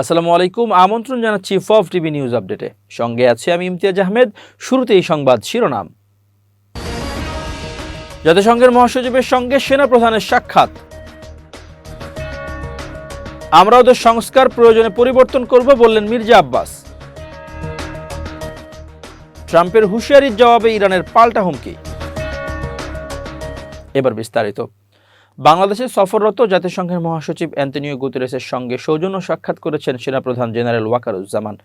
আসসালামু আলাইকুম, আমন্ত্রণ জানাচ্ছি ফফ টিভি নিউজ আপডেটে সঙ্গে আছে আমি ইমতিয়াজ আহমেদ শুরুতে এই সংবাদ শিরোনাম। জাতিসংঘের মহাসচিবের সঙ্গে সেনা প্রধানের সাক্ষাৎ। আমরা ওদের সংস্কার প্রয়োজনে পরিবর্তন করব বললেন মির্জা আব্বাস। ট্রাম্পের হুঁশিয়ারির জবাবে ইরানের পাল্টা হুমকি। এবার বিস্তারিত। বাংলাদেশে সফররত জাতিসংঘের মহাসচিব অ্যান্তনিও গুতেরেসের সঙ্গে সৌজন্য সাক্ষাৎ করেছেন সেনাপ্রধান জেনারেল ওয়াকারুজ্জামান।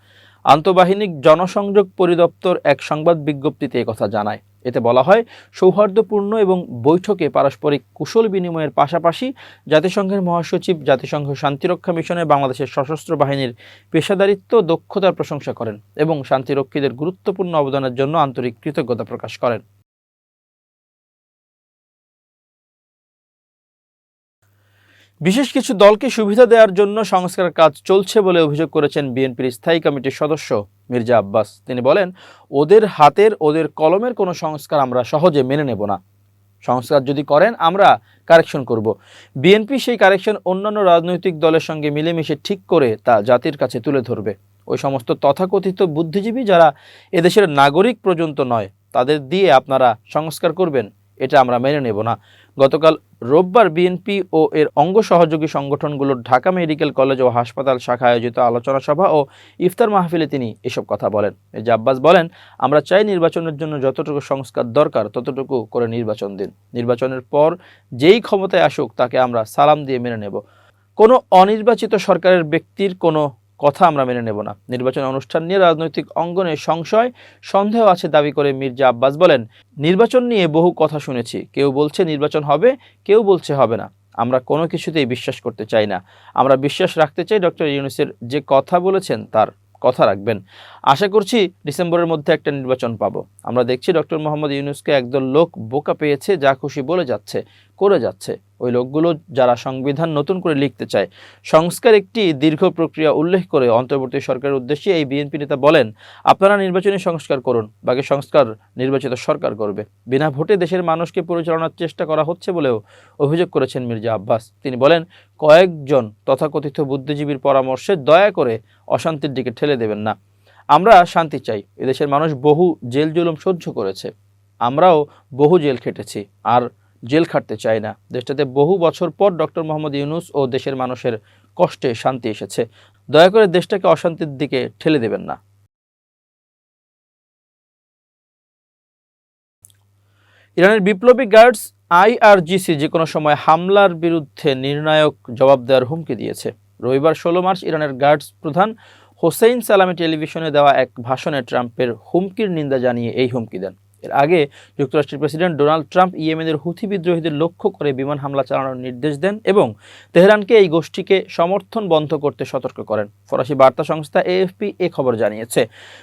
আন্তঃবাহিনী জনসংযোগ পরিদপ্তর এক সংবাদ বিজ্ঞপ্তিতে কথা জানায়। এতে বলা হয়, সৌহার্দ্যপূর্ণ এবং বৈঠকে পারস্পরিক কুশল বিনিময়ের পাশাপাশি জাতিসংঘের মহাসচিব জাতিসংঘ শান্তিরক্ষা মিশনে বাংলাদেশের সশস্ত্র বাহিনীর পেশাদারিত্ব, দক্ষতার প্রশংসা করেন এবং শান্তিরক্ষীদের গুরুত্বপূর্ণ অবদানের জন্য আন্তরিক কৃতজ্ঞতা প্রকাশ করেন। বিশেষ কিছু দলকে সুবিধা দেওয়ার জন্য সংস্কার কাজ চলছে বলে অভিযোগ করেছেন বিএনপির স্থায়ী কমিটির সদস্য মির্জা আব্বাস। তিনি বলেন, ওদের হাতের, ওদের কলমের কোনো সংস্কার আমরা সহজে মেনে নেব না। সংস্কার যদি করেন, আমরা কারেকশন করব। বিএনপি সেই কারেকশন অন্যান্য রাজনৈতিক দলের সঙ্গে মিলেমিশে ঠিক করে তা জাতির কাছে তুলে ধরবে। ওই সমস্ত তথাকথিত বুদ্ধিজীবী যারা এদেশের নাগরিক পর্যন্ত নয়, তাদের দিয়ে আপনারা সংস্কার করবেন, এটা আমরা মেনে নেব না। গতকাল রোববার বিএনপি ও এর অঙ্গ সহযোগী সংগঠনগুলোর ঢাকা মেডিকেল কলেজ ও হাসপাতাল শাখা আয়োজিত আলোচনা সভা ও ইফতার মাহফিলে তিনি এসব কথা বলেন। মির্জা আব্বাস বলেন, আমরা চাই নির্বাচনের জন্য যতটুকু সংস্কার দরকার, ততটুকু করে নির্বাচন দিন। নির্বাচনের পর যেই ক্ষমতায় আসুক, তাকে আমরা সালাম দিয়ে মেনে নেব। কোনো অনির্বাচিত সরকারের ব্যক্তির কোনো কথা আমরা মেনে নেব না। নির্বাচন অনুষ্ঠান নিয়ে রাজনৈতিক অঙ্গনে সংশয়, সন্দেহ আছে দাবি করে মির্জা আব্বাস বলেন, নির্বাচন নিয়ে বহু কথা শুনেছি। কেউ বলছে নির্বাচন হবে, কেউ বলছে হবে না। আমরা কোনো কিছুতেই বিশ্বাস করতে চাই না। আমরা বিশ্বাস রাখতে চাই ডক্টর ইউনুসের যে কথা বলেছেন, তার কথা রাখবেন। আশা করছি ডিসেম্বরের মধ্যে একটা নির্বাচন পাবো। আমরা দেখছি ডক্টর মোহাম্মদ ইউনুসকে একদল লোক বোকা পেয়েছে, যা খুশি বলে যাচ্ছে। করে যাচ্ছে। ওই লোকগুলো যারা সংবিধান নতুন করে লিখতে চায়। সংস্কার একটি দীর্ঘ প্রক্রিয়া উল্লেখ করে অন্তর্বর্তী সরকারের উদ্দেশ্যে এই বিএনপি নেতা বলেন, আপনারা নির্বাচনী সংস্কার করুন, বাকি সংস্কার নির্বাচিত সরকার করবে। বিনা ভোটে দেশের মানুষকে পরিচালনার চেষ্টা করা হচ্ছে বলেও অভিযোগ করেছেন মির্জা আব্বাস। তিনি বলেন, কয়েকজন তথাকথিত বুদ্ধিজীবীর পরামর্শে দয়া করে অশান্তির দিকে ঠেলে দেবেন না। আমরা শান্তি চাই। এদেশের মানুষ বহু জেল জুলুম সহ্য করেছে। আমরাও বহু জেল খেটেছি। আর জেল খাটতে চাই না। দেশটাতে বহু বছর পর ডক্টর মোহাম্মদ ইউনুস ও দেশের মানুষের কষ্টে শান্তি এসেছে। দয়া করে দেশটাকে অশান্তির দিকে ঠেলে দেবেন না। ইরানের বিপ্লবী গার্ডস আইআরজিসি যে কোনো সময় হামলার বিরুদ্ধে নির্ণায়ক জবাব দেওয়ার হুমকি দিয়েছে। রবিবার ষোলো মার্চ ইরানের গার্ডস প্রধান হোসেইন সালামি টেলিভিশনে দেওয়া এক ভাষণে ট্রাম্পের হুমকির নিন্দা জানিয়ে এই হুমকি দেন। এর আগে যুক্তরাষ্ট্রের প্রেসিডেন্ট ডোনাল্ড ট্রাম্প ইয়েমেনের হুথি বিদ্রোহীদের লক্ষ্য করে বিমান হামলা চালানোর নির্দেশ দেন এবং তেহরানকে এই গোষ্ঠীকে সমর্থন বন্ধ করতে সতর্ক করেন। ফরাসি বার্তা সংস্থা এএফপি এ খবর জানিয়েছে।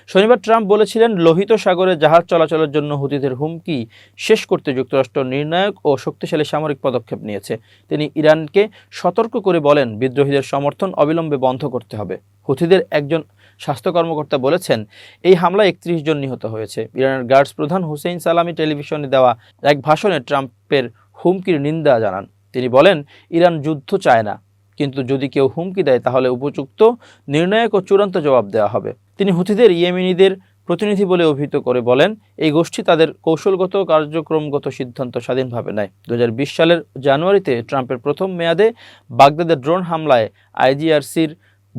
শনিবার ট্রাম্প বলেছিলেন, লোহিত সাগরে জাহাজ চলাচলের জন্য হুতিদের হুমকি শেষ করতে যুক্তরাষ্ট্র নির্ণায়ক ও শক্তিশালী সামরিক পদক্ষেপ নিয়েছে। তিনি ইরানকে সতর্ক করে বলেন, বিদ্রোহীদের সমর্থন অবিলম্বে বন্ধ করতে হবে। হুথিদের একজন স্বাস্থ্য কর্মকর্তা বলেছেন, এই হামলায় একত্রিশ জন নিহত হয়েছে। ইরানের গার্ডস প্রধান হুসেইন সালামি টেলিভিশনে দেওয়া এক ভাষণে ট্রাম্পের হুমকির নিন্দা জানান। তিনি বলেন, ইরান যুদ্ধ চায় না, কিন্তু যদি কেউ হুমকি দেয়, তাহলে উপযুক্ত, নির্ণায়ক ও চূড়ান্ত জবাব দেওয়া হবে। তিনি হুথিদের ইয়েমেনিদের প্রতিনিধি বলে অভিহিত করে বলেন, এই গোষ্ঠী তাদের কৌশলগত, কার্যক্রমগত সিদ্ধান্ত স্বাধীনভাবে নেয়। দু হাজার বিশ সালের জানুয়ারিতে ট্রাম্পের প্রথম মেয়াদে বাগদাদের ড্রোন হামলায় আইজিআরসির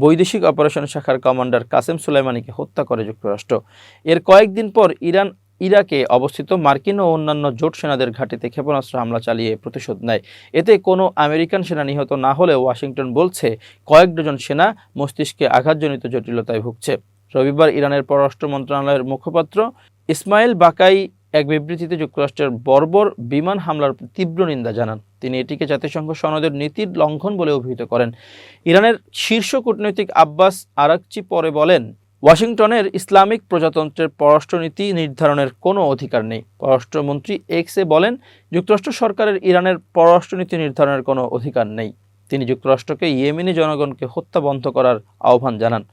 বৈদেশিক অপারেশন শাখার কমান্ডার কাসেম সুলাইমানিকে হত্যা করে যুক্তরাষ্ট্র। এর কয়েকদিন পর ইরান, ইরাকে অবস্থিত মার্কিন ও অন্যান্য জোট সেনাদের ঘাঁটিতে ক্ষেপণাস্ত্র হামলা চালিয়ে প্রতিশোধ নেয়। এতে কোনো আমেরিকান সেনা নিহত না হলেও ওয়াশিংটন বলছে, কয়েক ডজন সেনা মস্তিষ্কে আঘাতজনিত জটিলতায় ভুগছে। রবিবার ইরানের পররাষ্ট্র মন্ত্রণালয়ের মুখপাত্র ইসমাইল বাকাই এক বিবৃতিতে যুক্তরাষ্ট্রের বর্বর বিমান হামলার তীব্র নিন্দা জানান। তিনি এটিকে জাতিসংঘ সনদের নীতির লঙ্ঘন বলে অভিহিত করেন। ইরানের শীর্ষ কূটনৈতিক আব্বাস আরাকচি পরে বলেন, ওয়াশিংটনের ইসলামিক প্রজাতন্ত্রের পররাষ্ট্রনীতি নির্ধারণের কোনো অধিকার নেই। পররাষ্ট্রমন্ত্রী এক্সে বলেন, যুক্তরাষ্ট্র সরকারের ইরানের পররাষ্ট্রনীতি নির্ধারণের কোনো অধিকার নেই। তিনি যুক্তরাষ্ট্রকে ইয়েমেনি জনগণকে হত্যা বন্ধ করার আহ্বান জানান।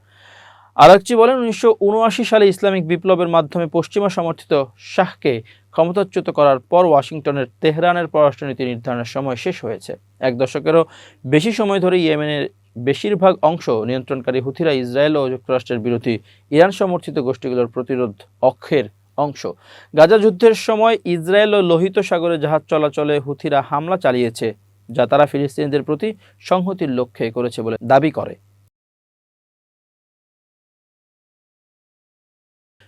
আরাকচি বলেন উনিশশো উনআশি সালে ইসলামিক বিপ্লবের মাধ্যমে পশ্চিমা সমর্থিত শাহকে ক্ষমতাচ্যুত করার পর ওয়াশিংটনের তেহরানের পররাষ্ট্রনীতি নির্ধারণের সময় শেষ হয়েছে। এক দশকেরও বেশি সময় ধরে ইয়েমেনের বেশিরভাগ অংশ নিয়ন্ত্রণকারী হুথিরা ইসরায়েল ও যুক্তরাষ্ট্রের বিরোধী ইরান সমর্থিত গোষ্ঠীগুলোর প্রতিরোধ অক্ষের অংশ। গাজা যুদ্ধের সময় ইসরায়েল ও লোহিত সাগরে জাহাজ চলাচলে হুথিরা হামলা চালিয়েছে, যা তারা ফিলিস্তিনিদের প্রতি সংহতির লক্ষ্যে করেছে বলে দাবি করে।